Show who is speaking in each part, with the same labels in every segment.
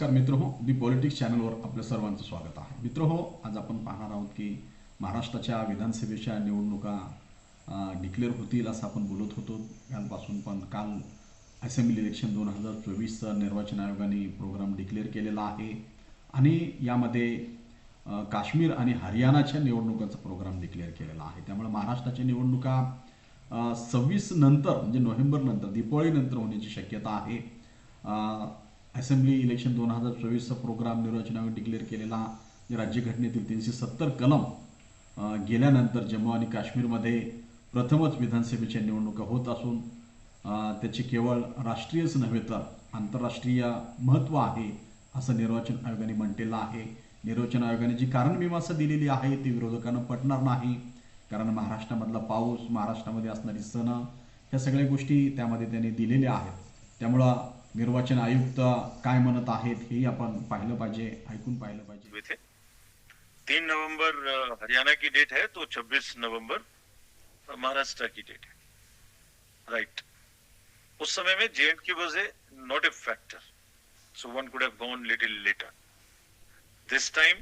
Speaker 1: नमस्कार मित्र हो दी पॉलिटिक्स चॅनलवर आपल्या सर्वांचं स्वागत आहे. मित्र हो आज आपण पाहणार आहोत की महाराष्ट्राच्या विधानसभेच्या निवडणुका डिक्लेअर होतील असं आपण बोलत होतो. कालपासून पण काल असेंब्ली इलेक्शन दोन हजार चोवीसचं निर्वाचन आयोगाने प्रोग्राम डिक्लेअर केलेला आहे. आणि यामध्ये काश्मीर आणि हरियाणाच्या निवडणुकांचा प्रोग्राम डिक्लेअर केलेला आहे. त्यामुळे महाराष्ट्राच्या निवडणुका सव्वीस नंतर म्हणजे नोव्हेंबर नंतर दिवाळीनंतर होण्याची शक्यता आहे. असेंब्ली इलेक्शन दोन हजार चोवीसचा प्रोग्राम निर्वाचनावर डिक्लेअर केलेला राज्यघटनेतील तीनशे सत्तर कलम गेल्यानंतर जम्मू आणि काश्मीरमध्ये प्रथमच विधानसभेच्या निवडणुका होत असून त्याची केवळ राष्ट्रीयच नव्हे तर आंतरराष्ट्रीय महत्त्व आहे असं निर्वाचन आयोगाने म्हटलेलं आहे. निर्वाचन आयोगाने जी कारणमीमांसा दिलेली आहे ती विरोधकांना पटणार नाही. कारण महाराष्ट्रामधला पाऊस महाराष्ट्रामध्ये असणारी सण ह्या सगळ्या गोष्टी त्यामध्ये त्यांनी दिलेल्या आहेत. त्यामुळं निर्वाचन आयुक्त काय म्हणत आहेत हे आपण पाहिलं पाहिजे ऐकून पाहिलं पाहिजे.
Speaker 2: तीन नवंबर हरियाणा की डेट है तो 26 नवंबर महाराष्ट्र की डेट है. राइट उस समय में J and K was a not a factor so one could have gone little later this time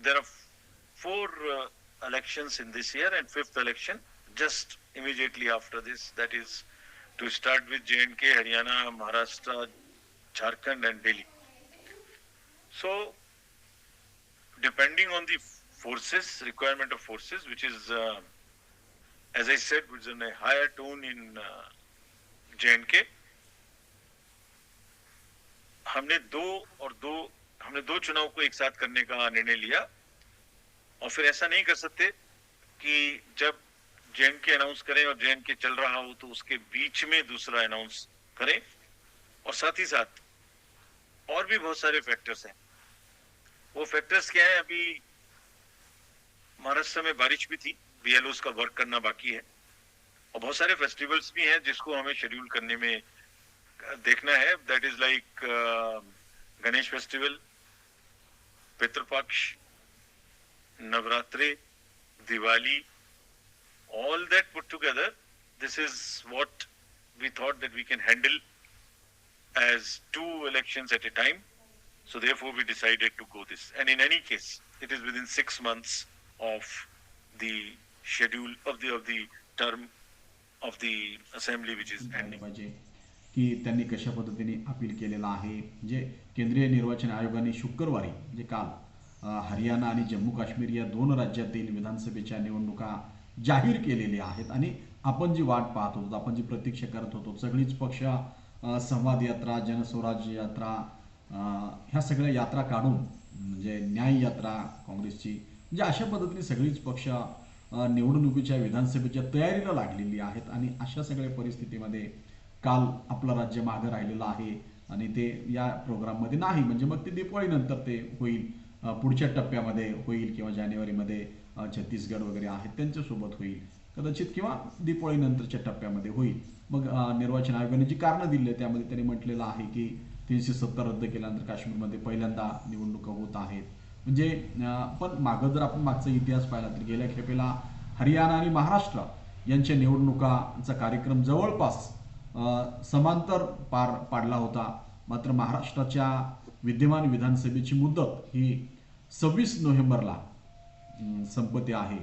Speaker 2: there are four elections in this year and fifth election just immediately after this. That is to start with J and K Haryana Maharashtra Jharkhand and Delhi so depending on the forces requirement of forces which is as I said which in higher tone in J and K हमने दो और दो, हमने दो चुनाव को एक साथ करने का निर्णय लिया। और फिर ऐसा नहीं कर सकते कि जब जे के अनाउंस करें और जे के चल रहा हो तो उसके बीच में दूसरा अनाउंस करें। और साथ ही साथ और भी बहुत सारे फैक्टर्स हैं। वो फैक्टर्स क्या है? अभी महाराष्ट्र में बारिश भी थी बीएलओ का वर्क करना बाकी है। और बहुत सारे फेस्टिवल्स भी हैं जिसको हमें शेड्यूल करने में देखना है। That is like Ganesh festival Pitrupaksha Navratri, Diwali, all that put together, this is what we thought that we can handle as two elections at a time. So therefore we decided to go this. And in any case, it is within six months of the schedule of the of the term of the assembly which is
Speaker 1: पाहिलं
Speaker 2: ending.
Speaker 1: पाहिजे की त्यांनी कशा पद्धतीने appeal केलेलं आहे जे केंद्रीय निर्वाचन आयोगाने शुक्रवारी म्हणजे काल अ, हरियाणा आणि जम्मू काश्मीर या दोन राज्यातील विधानसभेच्या निवडणुका जाहीर केलेले आहेत. आणि आपण जी वाट पाहत होतो आपण जी प्रतीक्षा करत होतो सगळीच पक्ष संवाद यात्रा जनस्वराज्य यात्रा ह्या सगळ्या यात्रा काढून म्हणजे न्याय यात्रा काँग्रेसची म्हणजे अशा पद्धतीने सगळीच पक्ष निवडणुकीच्या विधानसभेच्या तयारीला लागलेली आहेत. आणि अशा सगळ्या परिस्थितीमध्ये काल आपलं राज्य मागं राहिलेलं आहे. आणि ते या प्रोग्राममध्ये नाही. म्हणजे मग ते दिवाळीनंतर ते होईल. पुढच्या टप्प्यामध्ये होईल किंवा जानेवारीमध्ये छत्तीसगड वगैरे आहेत त्यांच्यासोबत होईल. कदाचित किंवा दिवाळीनंतरच्या टप्प्यामध्ये होईल. मग निर्वाचन आयोगाने जी कारणं दिली त्यामध्ये त्यांनी म्हटलेलं आहे की तीनशे सत्तर रद्द केल्यानंतर काश्मीरमध्ये पहिल्यांदा निवडणुका होत आहेत. म्हणजे पण मागं जर आपण मागचा इतिहास पाहिला तर गेल्या खेपेला हरियाणा आणि महाराष्ट्र यांच्या निवडणुकांचा कार्यक्रम जवळपास समांतर पार पाडला होता. मात्र महाराष्ट्राच्या विद्यमान विधानसभेची मुदत ही सव्वीस नोव्हेंबरला संपत्ती आहे.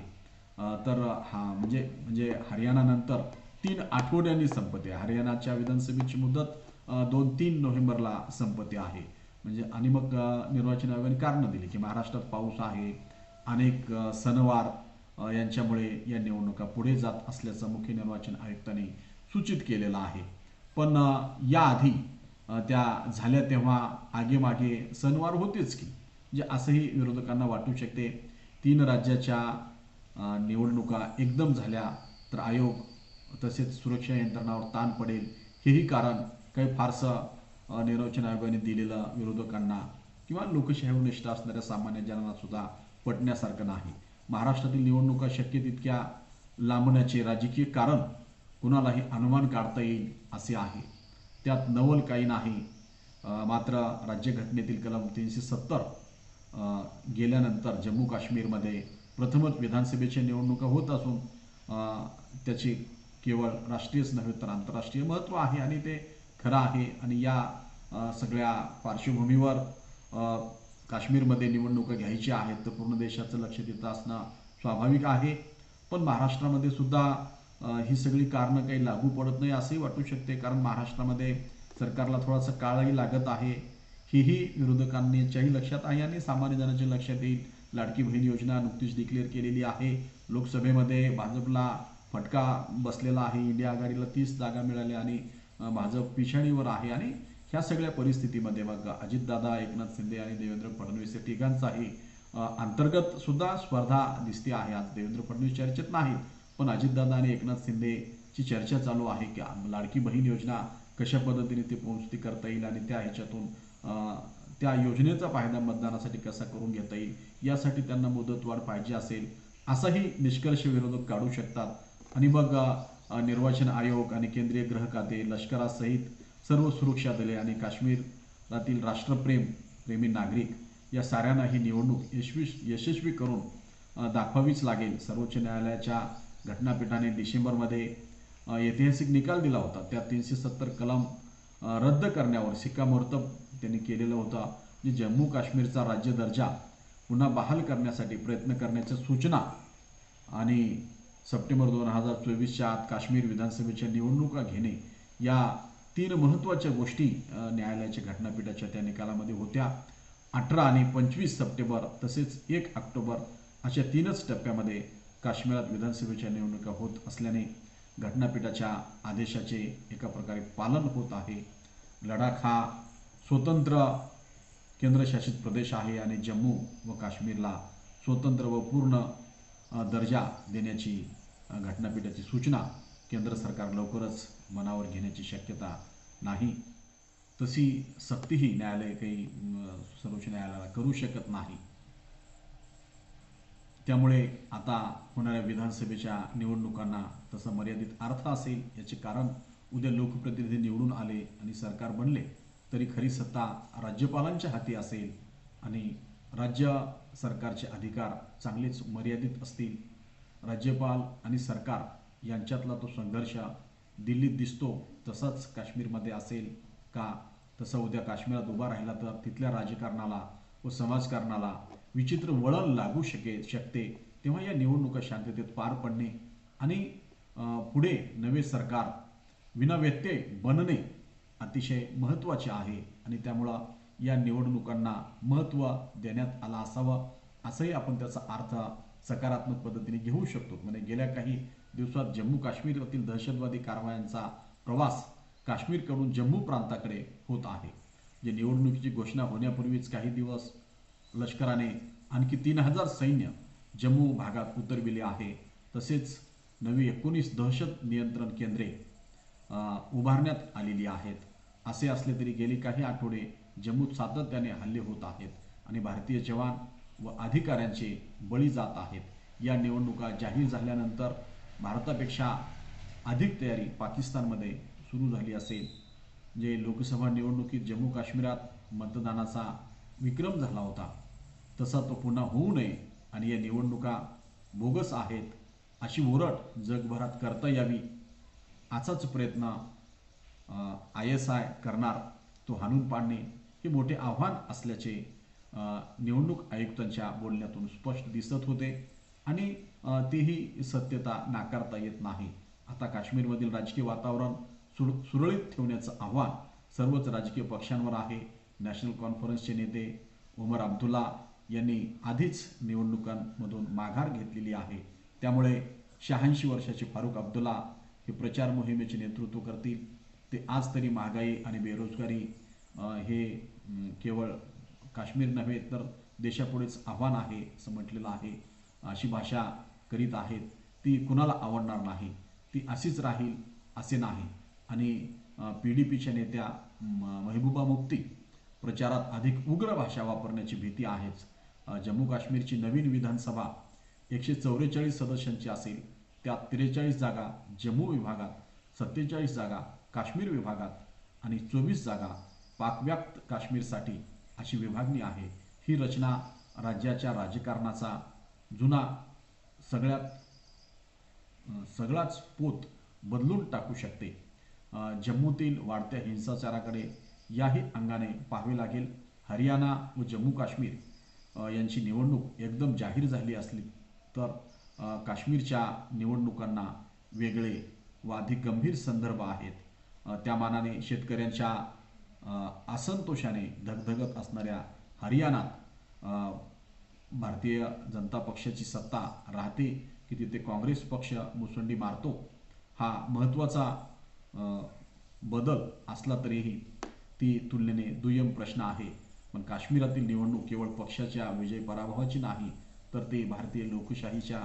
Speaker 1: तर हा म्हणजे म्हणजे हरियाणानंतर तीन आठवड्यांनी संपत्ती आहे. हरियाणाच्या विधानसभेची मुदत दोन तीन नोव्हेंबरला संपत्ती आहे. म्हणजे आणि मग निर्वाचन आयोगाने कारणं दिली की महाराष्ट्रात पाऊस आहे. अनेक सणवार यांच्यामुळे या निवडणुका पुढे जात असल्याचं मुख्य निर्वाचन आयुक्तांनी सूचित केलेलं आहे. पण याआधी त्या झाल्या तेव्हा आगेमागे सणवार होतेच की. म्हणजे असंही विरोधकांना वाटू शकते. तीन राज्याच्या निवडणुका एकदम झाल्या तर आयोग तसेच सुरक्षा यंत्रणावर ताण पडेल हेही कारण काही फारसं निर्वाचन आयोगाने दिलेलं विरोधकांना किंवा लोकशाहीवर निष्ठा असणाऱ्या सामान्य जनांनासुद्धा पटण्यासारखं नाही. महाराष्ट्रातील निवडणुका शक्य तितक्या लांबण्याचे राजकीय कारण कुणालाही अनुमान काढता येईल असे आहे. त्यात नवल काही नाही. मात्र राज्यघटनेतील कलम तीनशे सत्तर गेल्यानंतर जम्मू काश्मीरमध्ये प्रथमच विधानसभेच्या निवडणुका होत असून त्याची केवळ राष्ट्रीयच नव्हे तर आंतरराष्ट्रीय महत्त्व आहे आणि ते खरं आहे. आणि या सगळ्या पार्श्वभूमीवर काश्मीरमध्ये निवडणुका घ्यायच्या आहेत तर पूर्ण देशाचं लक्ष तिथं असणं स्वाभाविक आहे. पण महाराष्ट्रामध्ये सुद्धा ही सगळी कारणं काही लागू पडत नाही असंही वाटू शकते. कारण महाराष्ट्रामध्ये सरकारला थोडासा काळही लागत आहे. हीही विरोधकांच्याही लक्षात आहे आणि सामान्य जनाच्या लक्षात येईल. लाडकी बहीण योजना नुकतीच डिक्लेअर केलेली आहे. लोकसभेमध्ये भाजपला फटका बसलेला आहे. इंडिया आघाडीला तीस जागा मिळाल्या आणि भाजप पिछाडीवर आहे. आणि ह्या सगळ्या परिस्थितीमध्ये मग अजितदादा एकनाथ शिंदे आणि देवेंद्र फडणवीस या तिघांचाही अंतर्गत सुद्धा स्पर्धा दिसते आहे. आज देवेंद्र फडणवीस चर्चेत नाहीत पण अजितदादा आणि एकनाथ शिंदेची चर्चा चालू आहे की लाडकी बहीण योजना कशा पद्धतीने ते पोहोचती करता येईल आणि त्या ह्याच्यातून त्या योजनेचा फायदा मतदानासाठी कसा करून घेता येईल? यासाठी त्यांना मुदतवाढ पाहिजे असेल असाही निष्कर्ष विरोधक काढू शकतात. आणि मग निर्वाचन आयोग आणि केंद्रीय गृह खाते लष्करासहित सर्व सुरक्षा दले आणि काश्मीरातील राष्ट्रप्रेम प्रेमी नागरिक या साऱ्यांना ही निवडणूक यशवी यशस्वी करून दाखवावीच लागेल. सर्वोच्च न्यायालयाच्या घटनापीठाने डिसेंबरमध्ये ऐतिहासिक निकाल दिला होता. त्या तीनशे सत्तर कलम रद्द करण्यावर शिक्कामोर्तब त्यांनी केलेलं होतं. जे जम्मू काश्मीरचा राज्य दर्जा पुन्हा बहाल करण्यासाठी प्रयत्न करण्याच्या सूचना आणि सप्टेंबर दोन हजार चोवीसच्या आत काश्मीर विधानसभेच्या निवडणुका घेणे या तीन महत्त्वाच्या गोष्टी न्यायालयाच्या घटनापीठाच्या त्या निकालामध्ये होत्या. अठरा आणि पंचवीस सप्टेंबर तसेच एक ऑक्टोबर अशा तीनच टप्प्यामध्ये काश्मीरात विधानसभेच्या निवडणुका होत असल्याने घटनापीठाच्या आदेशाचे एका प्रकारे पालन होत आहे. लडाख हा स्वतंत्र केंद्रशासित प्रदेश आहे आणि जम्मू व काश्मीरला स्वतंत्र व पूर्ण दर्जा देण्याची घटनापीठाची सूचना केंद्र सरकार लवकरच मनावर घेण्याची शक्यता नाही. तशी सक्तीही न्यायालय काही सर्वोच्च न्यायालयाला करू शकत नाही. त्यामुळे आता होणाऱ्या विधानसभेच्या निवडणुकांना तसा मर्यादित अर्थ असेल याचे कारण उद्या लोकप्रतिनिधी निवडून आले आणि सरकार बनले तरी खरी सत्ता राज्यपालांच्या हाती असेल आणि राज्य सरकारचे अधिकार चांगलेच मर्यादित असतील. राज्यपाल आणि सरकार यांच्यातला तो संघर्ष दिल्लीत दिसतो तसाच काश्मीरमध्ये असेल का? तसा उद्या काश्मीरात उभा राहिला तर तिथल्या राजकारणाला व समाजकारणाला विचित्र वळण लागू शके शकते. तेव्हा या निवडणुका शांततेत पार पडणे आणि पुढे नवे सरकार विनाव्यत्यय बनणे अतिशय महत्त्वाचे आहे आणि त्यामुळं या निवडणुकांना महत्त्व देण्यात आलं असावं असंही आपण त्याचा अर्थ सकारात्मक पद्धतीने घेऊ शकतो. म्हणजे गेल्या काही दिवसात जम्मू काश्मीरातील दहशतवादी कारवायांचा प्रवास काश्मीरकडून जम्मू प्रांताकडे होत आहे. जे निवडणुकीची घोषणा होण्यापूर्वीच काही दिवस लष्कराने आणखी तीन हजार सैन्य जम्मू भागात उतरविले आहे. तसेच नवी एकोणीस दहशत नियंत्रण केंद्रे उभारण्यात आलेली आहेत. असे असले तरी गेली काही आठवडे जम्मूत सातत्याने हल्ले होत आहेत आणि भारतीय जवान व अधिकाऱ्यांचे बळी जात आहेत. या निवडणुका जाहीर झाल्यानंतर भारतापेक्षा अधिक तयारी पाकिस्तानमध्ये सुरू झाली असेल. जे लोकसभा निवडणुकीत जम्मू काश्मीरात मतदानाचा विक्रम झाला होता. तसा तो पुन्हा होऊ नये आणि या निवडणुका बोगस आहेत अशी ओरट जगभरात करता यावी असाच प्रयत्न आय एस आय करणार तो हाणून पाडणे हे मोठे आव्हान असल्याचे निवडणूक आयुक्तांच्या बोलण्यातून स्पष्ट दिसत होते आणि तेही सत्यता नाकारता येत नाही. आता काश्मीरमधील राजकीय वातावरण सुर सुरळीत ठेवण्याचं आव्हान सर्वच राजकीय पक्षांवर आहे. नॅशनल कॉन्फरन्सचे नेते उमर अब्दुल्ला यांनी आधीच निवडणुकांमधून माघार घेतलेली आहे. त्यामुळे शहाऐंशी वर्षाचे फारुख अब्दुल्ला हे प्रचार मोहिमेचे नेतृत्व करतील. ते आज तरी महागाई आणि बेरोजगारी हे केवळ काश्मीर नव्हे तर देशापुढेच आव्हान आहे असं म्हटलेलं आहे. अशी भाषा करीत आहेत. ती कुणाला आवडणार नाही? ती अशीच राहील असे नाही. आणि पी डी पीच्या नेत्या म- महबूबा मुफ्ती प्रचारात अधिक उग्र भाषा वापरण्याची भीती आहेच. जम्मू काश्मीरची नवीन विधानसभा एकशे चौवेचाळीस सदस्यांची असेल त्यात त्रेचाळीस जागा जम्मू विभागात सत्तेचाळीस जागा काश्मीर विभागात आणि चोवीस जागा पाकव्याप्त काश्मीरसाठी अशी विभागणी आहे. ही रचना राज्याच्या राजकारणाचा जुना सगळ्यात सगळाच पोत बदलून टाकू शकते. जम्मूतील वाढत्या हिंसाचाराकडे याही अंगाने पाहावे लागेल. हरियाणा व जम्मू काश्मीर यांची निवडणूक एकदम जाहीर झाली असली तर काश्मीरच्या निवडणुकांना वेगळे व अधिक गंभीर संदर्भ आहेत. त्या मानाने शेतकऱ्यांच्या असंतोषाने धगधगत असणाऱ्या हरियाणात भारतीय जनता पक्षाची सत्ता राहते की तिथे काँग्रेस पक्ष मुसंडी मारतो हा महत्त्वाचा बदल असला तरीही ती तुलनेने दुय्यम प्रश्न आहे. पण काश्मीरातील निवडणूक केवळ पक्षाच्या विजय पराभवाची नाही तर ते भारतीय लोकशाहीच्या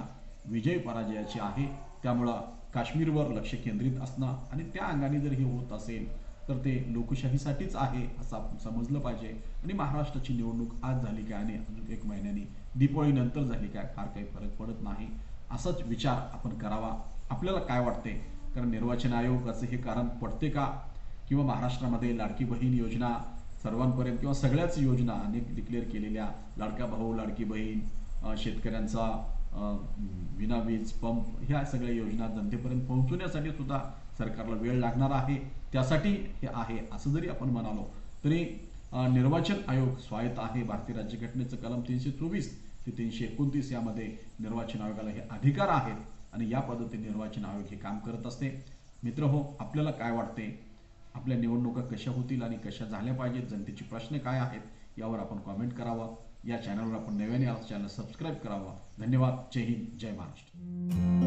Speaker 1: विजय पराजयाची आहे. त्यामुळं काश्मीरवर लक्ष केंद्रित असणं आणि त्या अंगाने जर हे होत असेल तर ते लोकशाहीसाठीच आहे असं आपण समजलं पाहिजे. आणि महाराष्ट्राची निवडणूक आज झाली काय आणि अजून एक महिन्याने दीपावळीनंतर झाली काय फार काही फरक पडत नाही. असाच विचार आपण करावा. आपल्याला काय वाटते? कारण निर्वाचन आयोगाचं हे कारण पडते का? किंवा महाराष्ट्रामध्ये लाडकी बहीण योजना सर्वांपर्यंत किंवा सगळ्याच योजना अनेक डिक्लेअर केलेल्या लाडका भाऊ लाडकी बहीण शेतकऱ्यांचा विना वीज पंप ह्या सगळ्या योजना जनतेपर्यंत पोहोचवण्यासाठी सुद्धा सरकारला वेळ लागणार आहे. त्यासाठी हे आहे असं जरी आपण म्हणालो तरी निर्वाचन आयोग स्वायत्त आहे. भारतीय राज्यघटनेचं कलम तीनशे चोवीस ते तीनशे एकोणतीस यामध्ये निर्वाचन आयोगाला हे अधिकार आहेत आणि या पद्धतीने निर्वाचन आयोग हे काम करत असते. मित्र हो आपल्याला काय वाटते? आपल्या निवडणुका कशा होतील आणि कशा झाल्या पाहिजेत जनतेचे प्रश्न काय आहेत यावर आपण कॉमेंट करावा. या चॅनलवर आपण नव्याने आला चॅनल सबस्क्राईब करावा. धन्यवाद. जय हिंद. जय महाराष्ट्र.